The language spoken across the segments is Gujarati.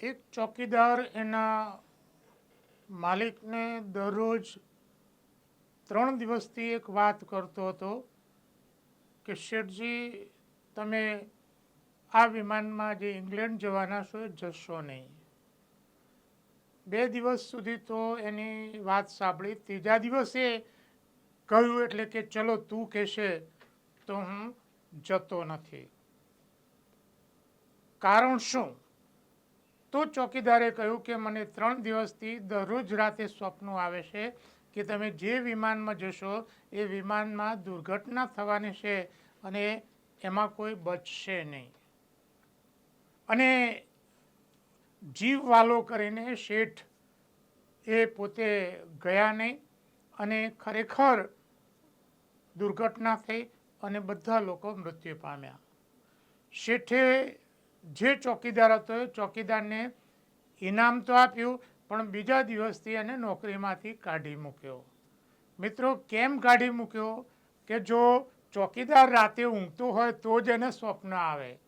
એક ચોકીદાર એના માલિકને દરરોજ ત્રણ દિવસથી એક વાત કરતો હતો કે, શેઠજી, તમે આ વિમાનમાં જે ઇંગ્લેન્ડ જવાના છો એ જશો નહીં. બે દિવસ સુધી તો એની વાત સાંભળી. ત્રીજા દિવસે કહ્યું એટલે કે, ચલો, તું કહેશે તો હું જતો નથી. કારણ શું? તો ચોકીદારે કહ્યું કે મને ત્રણ દિવસથી દરરોજ રાતે સ્વપ્નો આવે છે કે તમે જે વિમાનમાં જશો, એ વિમાનમાં દુર્ઘટના થવાની છે અને એમાં કોઈ બચશે નહીં. અને જીવ વાલો કરીને શેઠ એ પોતે ગયા નહીં અને ખરેખર દુર્ઘટના થઈ અને બધા લોકો મૃત્યુ પામ્યા. શેઠે જે ચોકીદાર હતો એ ચોકીદારને ઇનામ તો આપ્યું, પણ બીજા દિવસથી એને નોકરીમાંથી કાઢી મૂક્યો. મિત્રો, કેમ કાઢી મૂક્યો? કે જો ચોકીદાર રાતે ઊંઘતો હોય તો જ એને સ્વપ્ન આવે.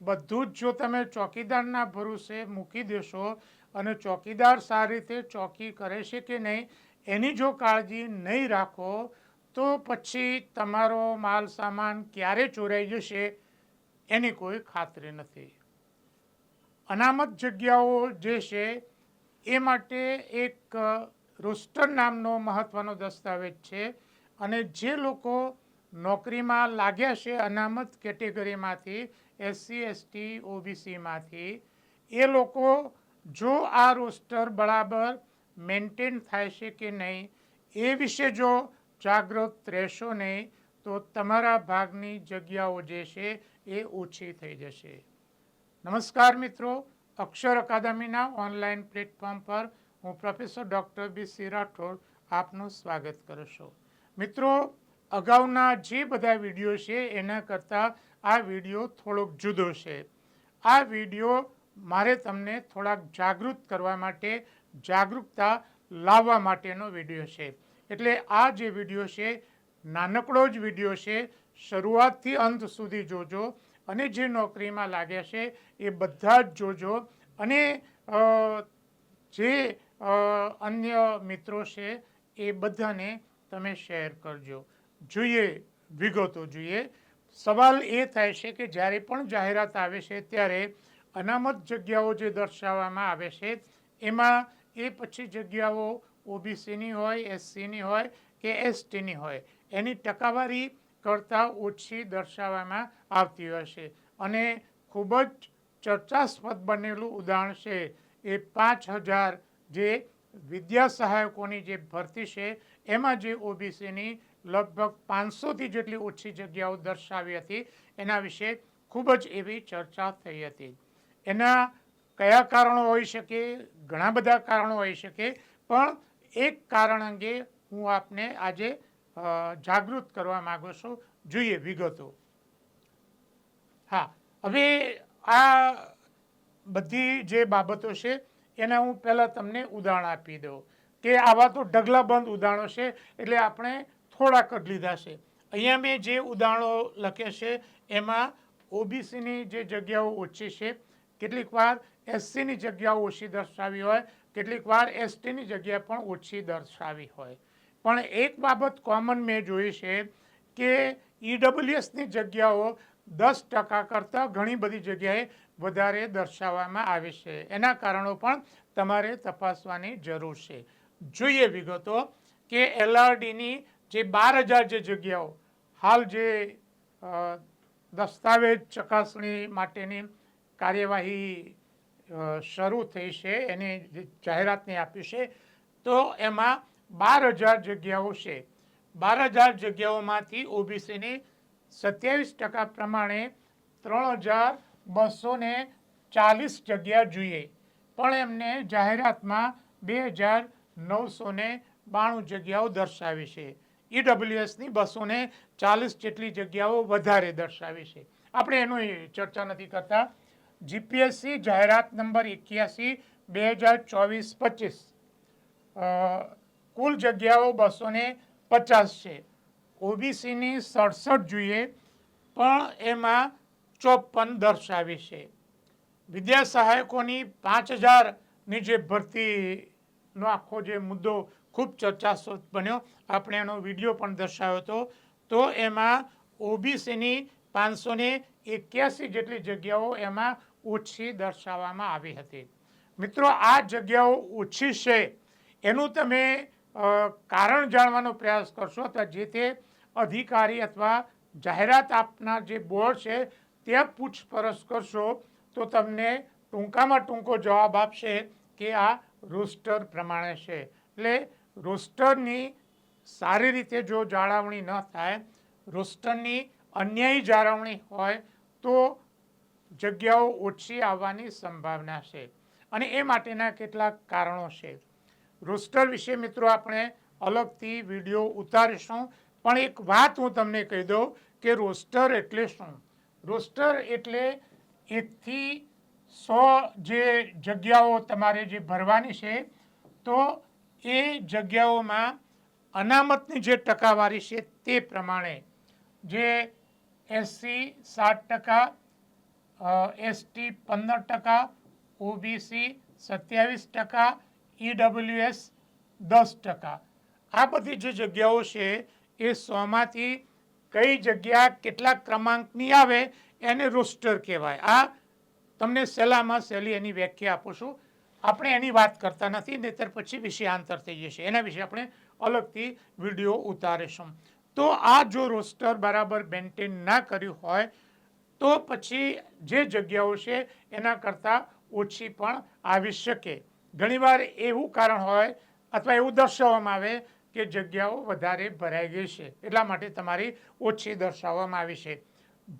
બધું જ જો તમે ચોકીદારના ભરોસે મૂકી દેશો અને ચોકીદાર સારી રીતે ચોકી કરે છે કે નહીં, એની જો કાળજી નહીં રાખો, તો પછી તમારો માલ સામાન ક્યારે ચોરાઈ જશે એની કોઈ ખાતરી નથી. અનામત જગ્યાઓ જે છે, એ માટે એક રોસ્ટર નામનો મહત્ત્વનો દસ્તાવેજ છે અને જે લોકો નોકરીમાં લાગ્યા છે અનામત કેટેગરીમાંથી એસસી એસટી ઓબીસીમાંથી એ લોકો જો આ રોસ્ટર બરાબર મેન્ટેન થાય છે કે નહીં, એ વિશે જો જાગૃત રહેશો નહીં, તો તમારા ભાગની જગ્યાઓ જે છે એ ઓછી થઈ જશે. નમસ્કાર મિત્રો, અક્ષર અકાદમીના ઓનલાઈન પ્લેટફોર્મ પર હું professor doctor B C Rathod આપનું સ્વાગત કરું છું. મિત્રો, અગાઉના જે બધા વીડિયો છે, એના કરતાં આ વીડિયો થોડોક જુદો છે. આ વીડિયો મારે તમને થોડાક જાગૃત કરવા માટે, જાગૃતતા લાવવા માટેનો વીડિયો છે. એટલે આ જે વીડિયો છે, નાનકડો જ વીડિયો છે. શરૂઆતથી અંત સુધી જોજો. અને જે નોકરીમાં લાગ્યા છે, એ બધા જ જોજો. અને જે અન્ય મિત્રો છે, એ બધાને તમે શેર કરજો. જોઈએ, વિગતો જોઈએ. સવાલ એ થાય છે કે જ્યારે પણ જાહેરાત આવે છે, ત્યારે અનામત જગ્યાઓ જે દર્શાવવામાં આવે છે, એમાં એ પછી જગ્યાઓ ઓબીસીની હોય, એસસીની હોય કે એસટીની હોય, એની ટકાવારી કરતાં ઓછી દર્શાવવામાં આવતી હશે અને ખૂબ જ ચર્ચાસ્પદ બનેલું ઉદાહરણ છે એ પાંચ હજાર જે વિદ્યા સહાયકોની જે ભરતી છે, એમાં જે ઓબીસીની લગભગ પાંચસોથી જેટલી ઓછી જગ્યાઓ દર્શાવી હતી, એના વિશે ખૂબ જ એવી ચર્ચા થઈ હતી. એના કયા કારણો હોઈ શકે? ઘણા બધા કારણો હોઈ શકે, પણ એક કારણ અંગે હું આપને આજે જાગૃત કરવા માગું છું? જોઈએ વિગતો. હા, હવે આ બધી જે બાબતો છે, એના હું પહેલાં તમને ઉદાહરણ આપી દઉં. કે આવા તો ઢગલાબંધ ઉદાહરણો છે, એટલે આપણે થોડાક જ લીધા છે. અહીંયા મેં જે ઉદાહરણો લખે છે, એમાં ઓબીસીની જે જગ્યાઓ ઓછી છે, કેટલીક વાર એસસીની જગ્યાઓ ઓછી દર્શાવી હોય, કેટલીક વાર એસટીની જગ્યા પણ ઓછી દર્શાવી હોય. પણ એક બાબત કોમન મેં જોઈ છે કે ઈડબ્લ્યુએસની જગ્યાઓ દસ ટકા કરતાં ઘણી બધી જગ્યાએ વધારે દર્શાવવામાં આવે છે. એના કારણો પણ તમારે તપાસવાની જરૂર છે. જોઈએ વિગતો કે એલઆરડીની જે બાર હજાર જે જગ્યાઓ, હાલ જે દસ્તાવેજ ચકાસણી માટેની કાર્યવાહી શરૂ થઈ છે, એની જાહેરાતને આપી છે, તો એમાં બાર હજાર જગ્યાઓ છે. બાર હજાર જગ્યાઓમાંથી ઓબીસીની સત્યાવીસ ટકા પ્રમાણે ત્રણ હજાર બસો ચાલીસ જગ્યા જોઈએ. પણ એમને જાહેરાતમાં બે હજાર નવસો બાણું જગ્યાઓ દર્શાવી છે. ઈડબ્લ્યુએસની બસો ને ચાલીસ જેટલી જગ્યાઓ વધારે દર્શાવી છે. આપણે એનું ચર્ચા નથી કરતા. જીપીએસસી જાહેરાત નંબર એક્યાસી બે હજાર ચોવીસ પચીસ. કુલ જગ્યાઓ બસો ને પચાસ છે. ઓબીસીની સડસઠ જોઈએ પણ એમાં ચોપન દર્શાવી છે. વિદ્યા સહાયકોની પાંચ હજારની જે ભરતીનો આખો જે મુદ્દો ખૂબ ચર્ચાસ્પદ બન્યો. આપણે એનો વીડિયો પણ દર્શાવ્યો હતો. તો એમાં ઓબીસીની પાંચસો ને એક્યાસી જેટલી જગ્યાઓ એમાં ઓછી દર્શાવવામાં આવી હતી. મિત્રો, આ જગ્યાઓ ઓછી છે. એનું તમે કારણ જાણવાનો પ્રયાસ કરશો અથવા જે તે અધિકારી અથવા જાહેરાત આપનાર જે બોર્ડ છે, ત્યાં પૂછપરછ કરશો તો તમને ટૂંકામાં ટૂંકો જવાબ આપશે કે આ રોસ્ટર પ્રમાણે છે. એટલે રોસ્ટરની સારી રીતે જો જાળવણી ન થાય, રોસ્ટરની અન્યાયી જાળવણી હોય તો જગ્યાઓ ઓછી આવવાની સંભાવના છે. અને એ માટેના કેટલાક કારણો છે. રોસ્ટર વિશે મિત્રો આપણે અલગથી વીડિયો ઉતારીશું. પણ એક વાત હું તમને કહી દઉં કે રોસ્ટર એટલે શું? રોસ્ટર એટલે એકથી સો જે જગ્યાઓ તમારે જે ભરવાની છે, તો એ જગ્યાઓમાં અનામતની જે ટકાવારી છે તે પ્રમાણે. જે એસસી સાત ટકા એસટી પંદર ટકા, ઓબીસી સત્યાવીસ ટકા ઈડબ્લ્યુએસ દસ ટકા. આ બધી જે જગ્યાઓ છે, એ સોમાંથી કઈ જગ્યા કેટલા ક્રમાંકની આવે, એને રોસ્ટર કહેવાય. આ તમને સહેલામાં સહેલી એની વ્યાખ્યા આપું છું. આપણે એની વાત કરતા નથી, નહીતર પછી વિષયાંતર થઈ જશે. એના વિશે આપણે અલગથી વીડિયો ઉતારીશું. તો આ જો રોસ્ટર બરાબર મેન્ટેન ના કર્યું હોય, તો પછી જે જગ્યાઓ છે, એના કરતાં ઓછી પણ આવી શકે. ઘણીવાર એવું કારણ હોય અથવા એવું દર્શાવવામાં આવે કે જગ્યાઓ વધારે ભરાઈ ગઈ છે. એટલા માટે તમારી ઓછી દર્શાવવામાં આવી છે.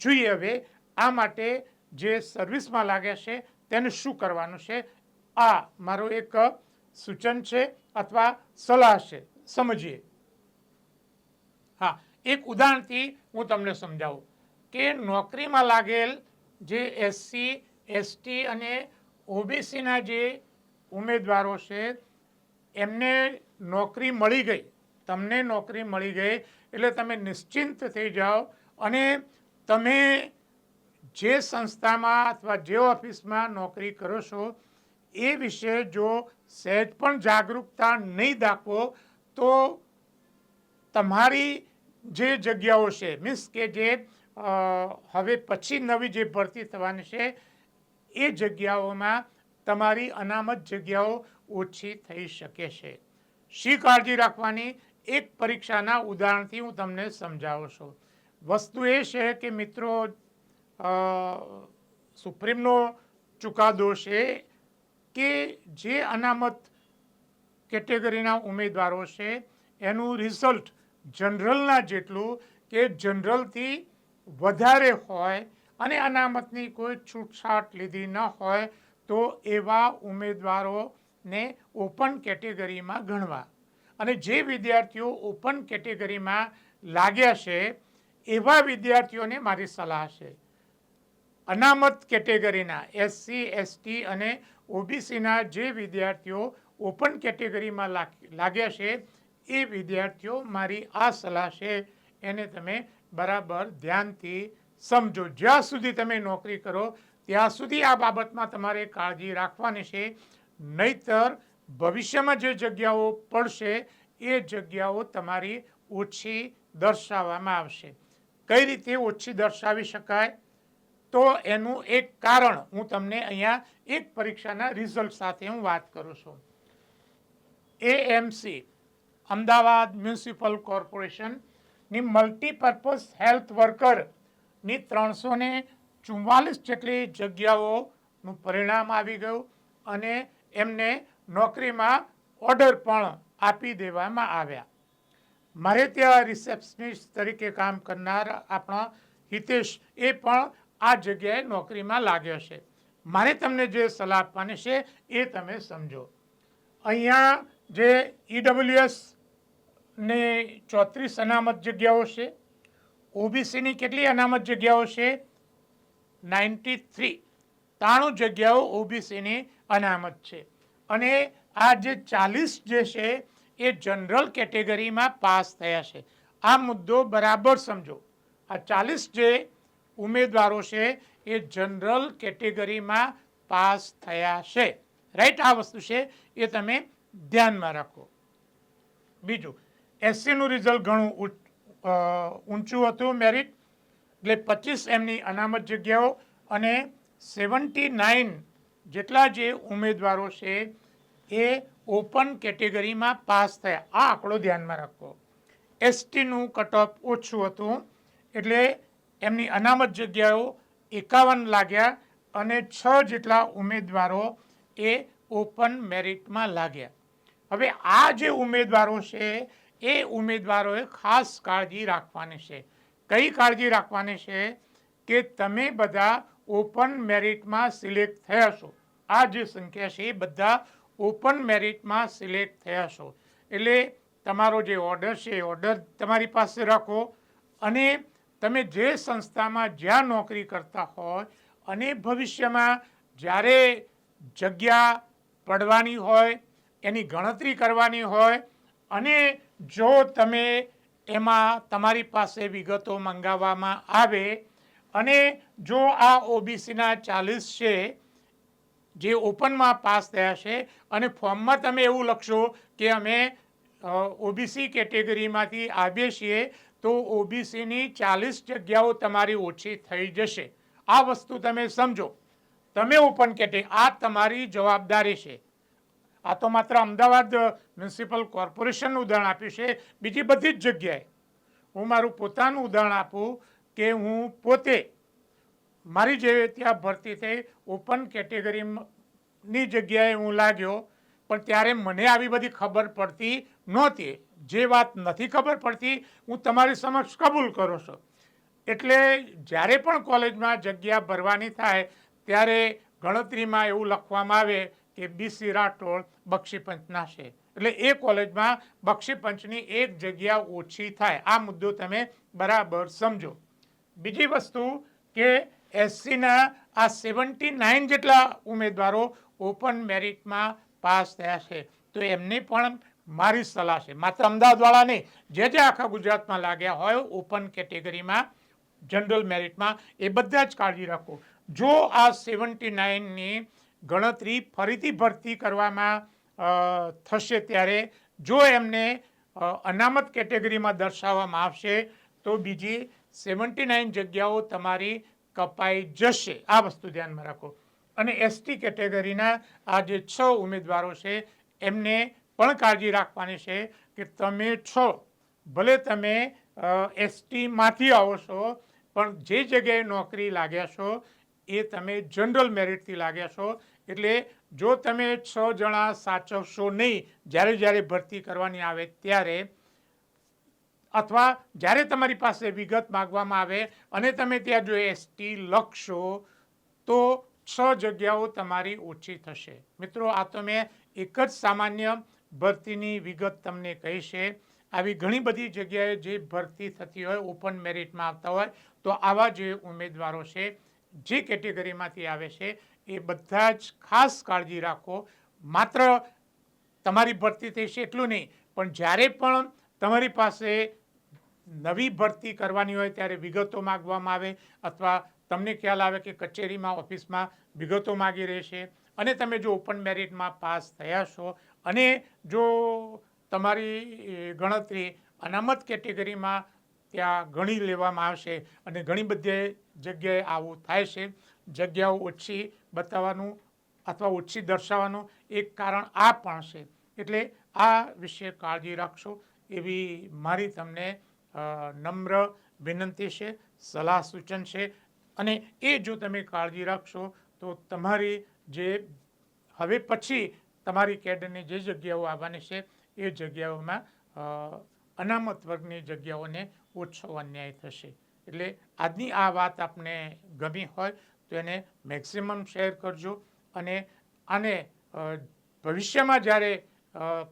જોઈએ હવે આ માટે જે સર્વિસમાં લાગે છે તેને શું કરવાનું છે? આ મારું એક સૂચન છે અથવા સલાહ છે. સમજીએ. હા, એક ઉદાહરણથી હું તમને સમજાવું. કે નોકરીમાં લાગેલ જે એસસી, એસટી અને ઓબીસીના જે ઉમેદવારો છે, એમને નોકરી મળી ગઈ. તમને નોકરી મળી ગઈ, એટલે તમે નિશ્ચિંત થઈ જાઓ અને તમે જે સંસ્થામાં અથવા જે ઓફિસમાં નોકરી કરો છો, એ વિશે જો સહેજ પણ જાગૃતતા નહીં દાખવો, તો તમારી જે જગ્યાઓ છે, મીન્સ કે જે હવે પછી નવી જે ભરતી થવાની છે, એ જગ્યાઓમાં તમારી અનામત જગ્યાઓ ઓછી થઈ શકે છે. શી કાળજી રાખવાની? એક પરીક્ષાના ઉદાહરણથી હું તમને સમજાવું છું. વસ્તુ એ છે કે મિત્રો સુપ્રીમનો ચુકાદો છે કે જે અનામત કેટેગરીના ઉમેદવારો છે, એનું રિઝલ્ટ જનરલના જેટલું કે જનરલથી વધારે હોય અને અનામતની કોઈ છૂટછાટ લીધી ન હોય તો એવા ઉમેદવારોને ઓપન કેટેગરીમાં ગણવા. અને જે વિદ્યાર્થીઓ ઓપન કેટેગરીમાં લાગ્યા છે, એવા વિદ્યાર્થીઓને મારી સલાહ છે. અનામત કેટેગરીના એસસી એસટી અને ઓબીસીના જે વિદ્યાર્થીઓ ઓપન કેટેગરીમાં લાગ- લાગ્યા છે, એ વિદ્યાર્થીઓ મારી આ સલાહ છે, એને તમે બરાબર ધ્યાનથી સમજો. જ્યાં સુધી તમે નોકરી કરો ત્યાં સુધી આ બાબતમાં તમારે કાળજી રાખવાની છે. નહીતર ભવિષ્યમાં જે જગ્યાઓ પડશે, એ જગ્યાઓ તમારી ઓછી દર્શાવવામાં આવશે. કઈ રીતે ઓછી દર્શાવી શકાય? તો એનું એક કારણ હું તમને અહીંયા એક પરીક્ષાના રિઝલ્ટ સાથે હું વાત કરું છું. એએમસી અમદાવાદ મ્યુનિસિપલ કોર્પોરેશનની મલ્ટીપર્પઝ હેલ્થ વર્કરની ત્રણસો ને ચુમ્માલીસ જેટલી જગ્યાઓનું પરિણામ આવી ગયું અને એમને નોકરીમાં ઓર્ડર પણ આપી દેવામાં આવ્યા. મારે ત્યાં રિસેપ્શનિસ્ટ તરીકે કામ કરનાર આપણા હિતેશ એ પણ આ જગ્યાએ નોકરીમાં લાગ્યો છે. મારે તમને જે સલાહ આપવાની છે એ તમે સમજો. અહીંયા જે ઈડબ્લ્યુએસ ને ચોત્રીસ અનામત જગ્યાઓ છે ઓબીસીની કેટલી અનામત જગ્યાઓ છે નાઇન્ટી થ્રી. ત્રાણું જગ્યાઓ ઓબીસીની અનામત છે. અને આ જે ચાલીસ જે છે, એ જનરલ કેટેગરીમાં પાસ થયા છે. આ મુદ્દો બરાબર સમજો. આ ચાલીસ જે ઉમેદવારો છે, એ જનરલ કેટેગરીમાં પાસ થયા છે. રાઈટ? આ વસ્તુ છે, એ તમે ધ્યાનમાં રાખો. બીજું, એસસીનું રિઝલ્ટ ઘણું ઊંચું હતું, મેરિટ. એટલે પચીસ એમની અનામત જગ્યાઓ અને સેવન્ટી નાઇન જેટલા જે ઉમેદવારો છે એ ઓપન કેટેગરીમાં પાસ થયા. આ આંકડો ધ્યાનમાં રાખો. એસટીનું કટઓફ ઓછું હતું, એટલે એમની અનામત જગ્યાઓ એકાવન લાગ્યા અને છ જેટલા ઉમેદવારો એ ઓપન મેરિટમાં લાગ્યા. હવે આ જે ઉમેદવારો છે, એ ઉમેદવારોએ ખાસ કાળજી રાખવાની છે. કઈ કાળજી રાખવાની છે કે તમે બધા ઓપન મેરિટમાં સિલેક્ટ થયા છો? આ જે સંખ્યા છે એ બધા ઓપન મેરિટમાં સિલેક્ટ થયા છો. એટલે તમારો જે ઓર્ડર છે, એ ઓર્ડર તમારી પાસે રાખો અને તમે જે સંસ્થામાં જ્યાં નોકરી કરતા હોય અને ભવિષ્યમાં જ્યારે જગ્યા પડવાની હોય, એની ગણતરી કરવાની હોય અને જો તમે એમાં તમારી પાસે વિગતો મંગાવવામાં આવે અને જો આ ઓબીસીના ચાલીસ છે, જે ઓપનમાં પાસ થયા છે અને ફોર્મમાં તમે એવું લખશો કે અમે ઓબીસી કેટેગરીમાંથી આવીએ છીએ, તો ઓબીસીની ચાલીસ જગ્યાઓ તમારી ઓછી થઈ જશે. આ વસ્તુ તમે સમજો. તમે ઓપન કેટેગરી, આ તમારી જવાબદારી છે. આ તો માત્ર અમદાવાદ મ્યુનિસિપલ કોર્પોરેશનનું ઉદાહરણ આપ્યું છે. બીજી બધી જ જગ્યાએ હું મારું પોતાનું ઉદાહરણ આપું કે હું પોતે મારી જે ત્યાં ભરતી થઈ ઓપન કેટેગરીની જગ્યાએ હું લાગ્યો, પણ ત્યારે મને આવી બધી ખબર પડતી નહોતી. જે વાત નથી ખબર પડતી, હું તમારી સમક્ષ કબૂલ કરું છું. એટલે જ્યારે પણ કોલેજમાં જગ્યા ભરવાની થાય, ત્યારે ગણતરીમાં એવું લખવામાં આવે કે બીસી રાઠોડ બક્ષીપંચના છે એટલે એ કોલેજમાં બક્ષીપંચની એક જગ્યા ઓછી થાય. આ મુદ્દો તમે બરાબર સમજો. બીજી વસ્તુ કે એસસીના આ સેવન્ટી નાઇન જેટલા ઉમેદવારો ઓપન મેરિટમાં પાસ થયા છે. તો એમને પણ મારી સલાહ છે. માત્ર અમદાવાદવાળા નહીં, જે જે આખા ગુજરાતમાં લાગ્યા હોય ઓપન કેટેગરીમાં, જનરલ મેરિટમાં, એ બધા જ કાળજી રાખો. જો આ સેવન્ટી નાઇનની ગણતરી ફરીથી ભરતી કરવામાં થશે ત્યારે. જો એમને અનામત કેટેગરીમાં દર્શાવવામાં આવશે, તો બીજી સેવન્ટી નાઇન જગ્યાઓ તમારી કપાઈ જશે. આ વસ્તુ ધ્યાનમાં રાખો. અને એસટી કેટેગરીના આ જે છ ઉમેદવારો છે, એમને પણ કાળજી રાખવાની છે કે તમે છો. ભલે તમે એસટીમાંથી આવો છો, પણ જે જગ્યાએ નોકરી લાગ્યા છો એ તમે જનરલ મેરિટથી લાગ્યા છો. એટલે જો તમે છ જણા સાચવશો નહીં, જ્યારે જ્યારે ભરતી કરવાની આવે ત્યારે, અથવા જ્યારે તમારી પાસે વિગત માગવામાં આવે અને તમે ત્યાં જો એસટી લખશો, તો છ જગ્યાઓ તમારી ઓછી થશે. મિત્રો, આ તો મેં એક જ સામાન્ય ભરતીની વિગત તમને કહી છે. આવી ઘણી બધી જગ્યાએ જે ભરતી થતી હોય ઓપન મેરિટમાં આવતા હોય, તો આવા જે ઉમેદવારો છે જે કેટેગરીમાંથી આવે છે, એ બધા જ ખાસ કાળજી રાખો. માત્ર તમારી ભરતી થઈ છે એટલું નહીં, પણ જ્યારે પણ તમારી પાસે નવી ભરતી કરવાની હોય ત્યારે વિગતો માગવામાં આવે અથવા તમને ખ્યાલ આવે કે કચેરીમાં, ઓફિસમાં વિગતો માગી રહેશે અને તમે જો ઓપન મેરિટમાં પાસ થયા છો અને જો તમારી ગણતરી અનામત કેટેગરીમાં ત્યાં ગણી લેવામાં આવશે અને ઘણી બધી જગ્યાએ આવું થાય છે. જગ્યાઓ ઓછી બતાવવાનું અથવા ઓછી દર્શાવવાનું એક કારણ આ પણ છે. એટલે આ વિશે કાળજી રાખશો એવી મારી તમને નમ્ર વિનંતી છે, સલાહ સૂચન છે. અને એ જો તમે કાળજી રાખશો તો તમારી જે હવે પછી તમારી કેડરની જે જગ્યાઓ આવવાની છે એ જગ્યાઓમાં અનામત વર્ગની જગ્યાઓને ઓછો અન્યાય થશે. એટલે આજની આ વાત આપને ગમી હોય તો એને મેક્સિમમ શેર કરજો અને આને ભવિષ્યમાં જ્યારે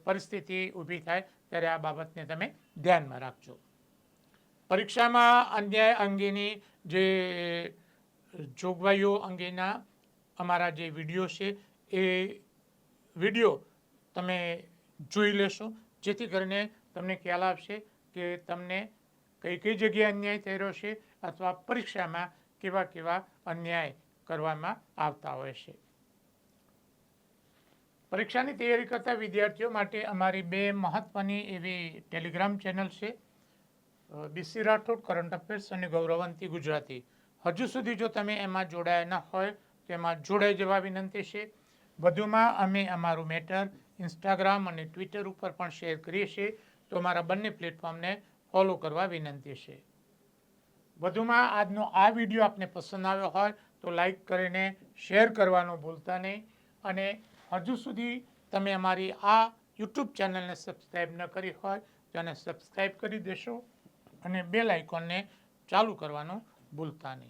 પરિસ્થિતિ ઊભી થાય ત્યારે આ બાબતને તમે ધ્યાનમાં રાખજો. પરીક્ષામાં અન્યાય અંગેની જે જોગવાઈઓ અંગેના અમારા જે વીડિયો છે એ વીડિયો તમે જોઈ લેશો. જેથી કરીને તમને ખ્યાલ આવશે કે તમને કઈ કઈ જગ્યાએ અન્યાય થઈ છે અથવા પરીક્ષામાં કેવા કેવા અન્યાય કરવામાં આવતા હોય છે. પરીક્ષાની તૈયારી કરતા વિદ્યાર્થીઓ માટે અમારી બે મહત્વની એવી ટેલિગ્રામ ચેનલ છે. બીસી રાઠોડ, કરંટ અફેર્સ અને ગૌરવંતી ગુજરાતી. હજુ સુધી જો તમે એમાં જોડાયા ન હોય તો એમાં જોડાઈ જવા વિનંતી છે. વધુમાં અમે અમારું મેટર ઇન્સ્ટાગ્રામ અને ટ્વિટર ઉપર પણ શેર કરીએ છીએ. તો અમારા બંને પ્લેટફોર્મને ફોલો કરવા વિનંતી છે. વધુમાં આજનો આ વીડિયો આપને પસંદ આવ્યો હોય તો લાઈક કરીને શેર કરવાનું ભૂલતા નહીં અને હજુ સુધી તમે અમારી આ યુટ્યુબ ચેનલને સબસ્ક્રાઈબ ન કરી હોય તો એને સબસ્ક્રાઈબ કરી દેશો અને બેલ આઇકોનને ચાલુ કરવાનું ભૂલતા નહીં.